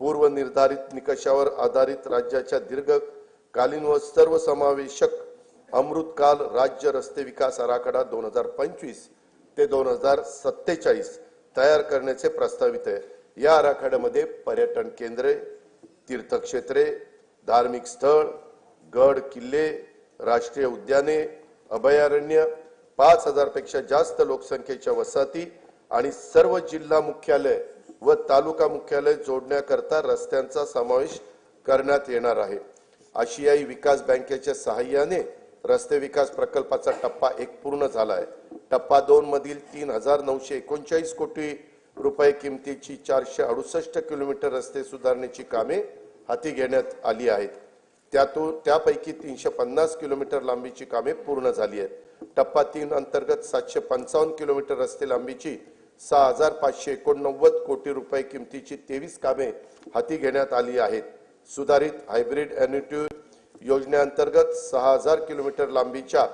पूर्वनिर्धारित निकषावर आधारित राज्याच्या दीर्घकालीन व सर्वसमावेशक अमृतकाल राज्य रस्ते विकास आराखडा दोन हजार पंचवीस ते दोन हजार सत्तेचाळीस तयार करण्याचे प्रस्तावित आहे. या आराखड्यामध्ये पर्यटन केंद्रे तीर्थक्षेत्रे धार्मिक स्थळ गड किल्ले राष्ट्रीय उद्याने अभयारण्य पाच हजारपेक्षा जास्त लोकसंख्येच्या वसाहती आणि सर्व जिल्हा मुख्यालय व तालुका मुख्यालय जोडण्याकरता रस्त्यांचा समावेश करण्यात येणार आहे. आशियाई विकास बँकेच्या सहाय्याने रस्ते विकास प्रकल्पाचा टप्पा एक पूर्ण झाला आहे. टप्पा दोन मधील तीन हजार नऊशे एकोणचाळीस कोटी रुपये किमतीची चारशे अडुसष्ट किलोमीटर रस्ते सुधारण्याची कामे हाती घेण्यात आली आहेत. त्यातून त्यापैकी तीनशे पन्नास किलोमीटर लांबीची कामे पूर्ण झाली आहेत. टप्पा तीन अंतर्गत सातशे पंचावन्न किलोमीटर रस्ते लांबीची सहा हजार पाचशे एकोणनव्वद कोटी रुपये किमतीची तेवीस कामे हाती घेण्यात आली आहेत. सुधारित हायब्रिड एन्युटी योजनेअंतर्गत सहा हजार किलोमीटर लांबीच्या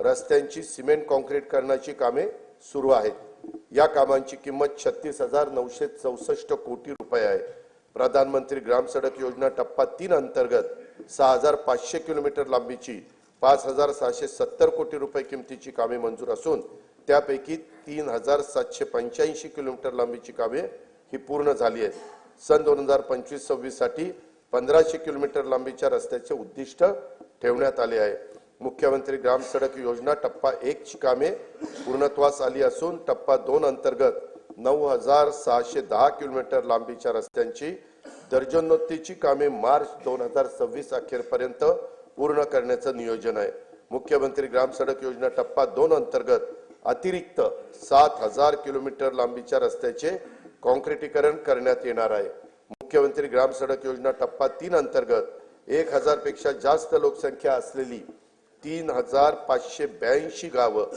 रस्त्यांची सिमेंट कॉन्क्रीट करण्याची कामे सुरू आहेत. या कामांची किंमत छत्तीस हजार नऊशे चौसष्ट कोटी रुपये आहे. प्रधानमंत्री ग्राम सडक योजना टप्पा तीन अंतर्गत सहा हजार पाचशे किलोमीटर लांबीची पाच हजार सहाशे सत्तर कोटी रुपये किमतीची कामे मंजूर असून त्यापैकी तीन हजार सातशे पंच्याऐंशी किलोमीटर लांबीची कामे ही पूर्ण झाली आहेत. सन दोन हजार पंचवीस सव्वीससाठी पंधराशे किलोमीटर लांबीच्या रस्त्याचे उद्दिष्ट ठेवण्यात आले आहे. मुख्यमंत्री ग्राम सडक योजना टप्पा एक ची कामे पूर्णत्वास आली असून टप्पा दोन अंतर्गत नऊ हजार सहाशे दहा किलोमीटर लांबीच्या रस्त्यांची दर्जनोत्तीची कामे मार्च दोन हजार सव्वीस अखेरपर्यंत पूर्ण करण्याचं नियोजन आहे. मुख्यमंत्री ग्राम सडक योजना टप्पा दोन अंतर्गत अतिरिक्त सात हजार किलोमीटर लांबीच्या रस्त्याचे कॉन्क्रिटीकरण करण्यात येणार आहे. मुख्यमंत्री ग्राम सडक योजना टप्पा तीन अंतर्गत एक हजारपेक्षा जास्त लोकसंख्या असलेली तीन हजार पाचशे ब्याऐंशी गावं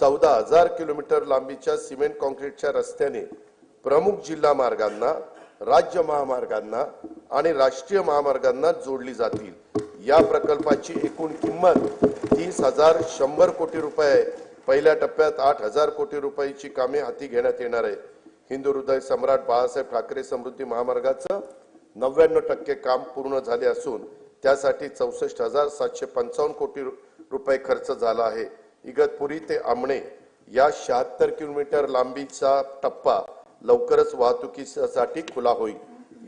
चौदा हजार किलोमीटर लांबीच्या सिमेंट कॉन्क्रीटच्या रस्त्याने प्रमुख जिल्हा मार्गांना राज्य महामार्गांना आणि राष्ट्रीय महामार्गांना जोडली जातील. या प्रकल्पाची एकूण किंमत तीस हजार शंभर कोटी रुपये आहे. पहिल्या टप्प्यात आठ हजार कोटी रुपयाची कामे हाती घेण्यात येणार आहे. हिंदू हृदय सम्राट बाळासाहेब ठाकरे समृद्धी महामार्गाचं नव्याण्णव टक्के काम पूर्ण झाले असून त्यासाठी चौसष्ट हजार सातशे पंचावन्न कोटी रु- रुपये खर्च झाला आहे. इगतपुरी ते आमणे या शहात्तर किलोमीटर लांबीचा टप्पा लवकरच वाहतुकीसाठी खुला होईल.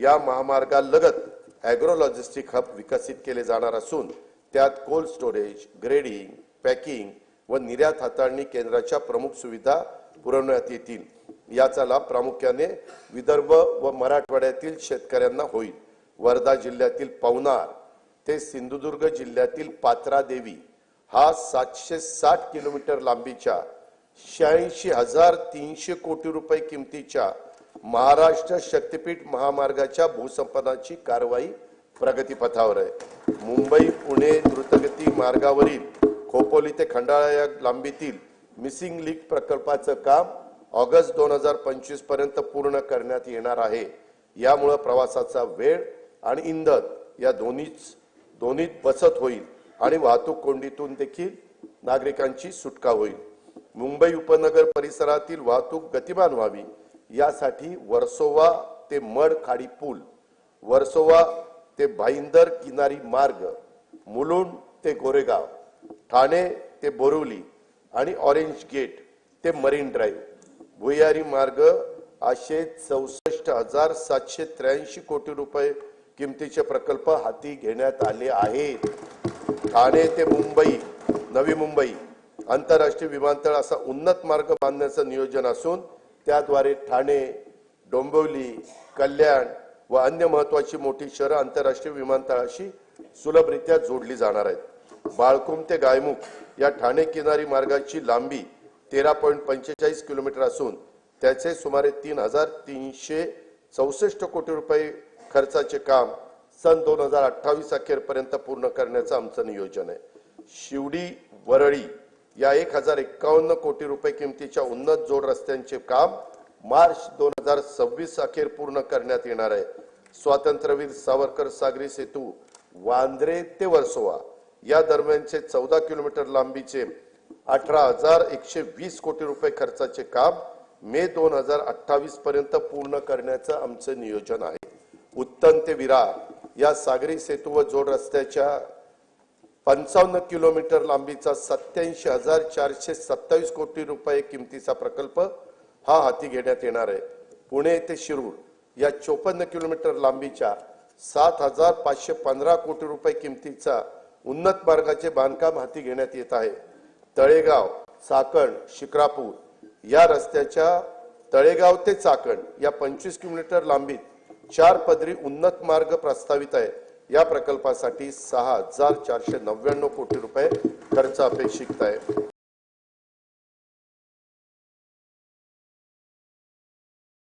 या महामार्गालगत अॅग्रो लॉजिस्टिक हब विकसित केले जाणार असून त्यात कोल्ड स्टोरेज ग्रेडिंग पॅकिंग व निर्यात हाताळणी केंद्राच्या प्रमुख सुविधा पुरवण्यात येतील. याचा लाभ प्रामुख्याने विदर्भ व मराठवाड्यातील शेतकऱ्यांना होईल. वर्धा जिल्ह्यातील पवनार ते सिंधुदुर्ग जिल्ह्यातील पात्रा देवी हा सातशे साठ किलोमीटर लांबीच्या शहाऐंशी हजार तीनशे कोटी रुपये किमतीच्या महाराष्ट्र शक्तीपीठ महामार्गाच्या भूसंपादनाची कारवाई प्रगतीपथावर आहे. मुंबई पुणे द्रुतगती मार्गावरील खोपोली ते खंडाळा या लांबीतील मिसिंग लिंक प्रकल्पाचं काम ऑगस्ट दोन हजार पंचवीसपर्यंत पूर्ण करण्यात येणार आहे. यामुळं प्रवासाचा वेळ आणि इंधन या दोन्हीच दोन्हीत बचत होईल आणि वाहतूक कोंडीतून देखील नागरिकांची सुटका होईल. मुंबई उपनगर परिसरातील वाहतूक गतिमान व्हावी यासाठी वर्सोवा ते मड खाडी पूल वर्सोवा ते भाईंदर किनारी मार्ग मुलुंड ते गोरेगाव ठाणे ते बोरिवली आणि ऑरेंज गेट ते मरीन ड्राईव्ह. भुयारी मार्ग असे चौसष्ट हजार सातशे त्र्याऐंशी कोटी रुपये किमतीचे प्रकल्प हाती घेण्यात आले आहेत. ठाणे ते मुंबई नवी मुंबई आंतरराष्ट्रीय विमानतळ असा उन्नत मार्ग बांधण्याचं नियोजन असून त्याद्वारे ठाणे डोंबिवली कल्याण व अन्य महत्वाची मोठी शहरं आंतरराष्ट्रीय विमानतळाशी सुलभरित्या जोडली जाणार आहेत. बाळकुम ते गायमुख या ठाणे किनारी मार्गाची लांबी तेरा पॉईंट पंचेचाळीस किलोमीटर असून त्याचे सुमारे तीन हजार तीनशे चौसष्ट कोटी रुपये खर्चाचे काम सन दोन हजार अठ्ठावीस अखेरपर्यंत पूर्ण करण्याचं आमचं नियोजन आहे. शिवडी वरळी या एक हजार एक्कावन्न कोटी रुपये किमतीच्या उन्नत जोड रस्त्यांचे काम मार्च दोन हजार सव्वीस अखेर पूर्ण करण्यात येणार आहे. स्वातंत्र्यवीर सावरकर सागरी सेतू वांद्रे ते वर्सोवा. या दरम्यानचे चौदा किलोमीटर लांबीचे अठरा हजार एकशे वीस कोटी रुपये खर्चाचे काम मे दोन हजार अठ्ठावीस पर्यंत पूर्ण करण्याचं आमचं नियोजन आहे. उत्तन ते विरार या सागरी सेतू व जोड रस्त्याच्या पंचावन्न किलोमीटर लांबीचा सत्याऐंशी हजार चारशे सत्तावीस कोटी रुपये किमतीचा प्रकल्प हा हाती घेण्यात येणार आहे. पुणे ते शिरूर या चोपन्न किलोमीटर लांबीच्या सात हजार पाचशे पंधरा कोटी रुपये किमतीचा उन्नत मार्गाचे बांधकाम हाती घेण्यात येत आहे. तळेगाव चाकण शिक्रापूर या रस्त्याच्या तळेगाव ते चाकण या पंचवीस किलोमीटर लांबीत चार पदरी उन्नत मार्ग प्रस्तावित आहे. या प्रकल्पासाठी सहा हजार चारशे नव्याण्णव कोटी रुपये खर्च अपेक्षित आहे.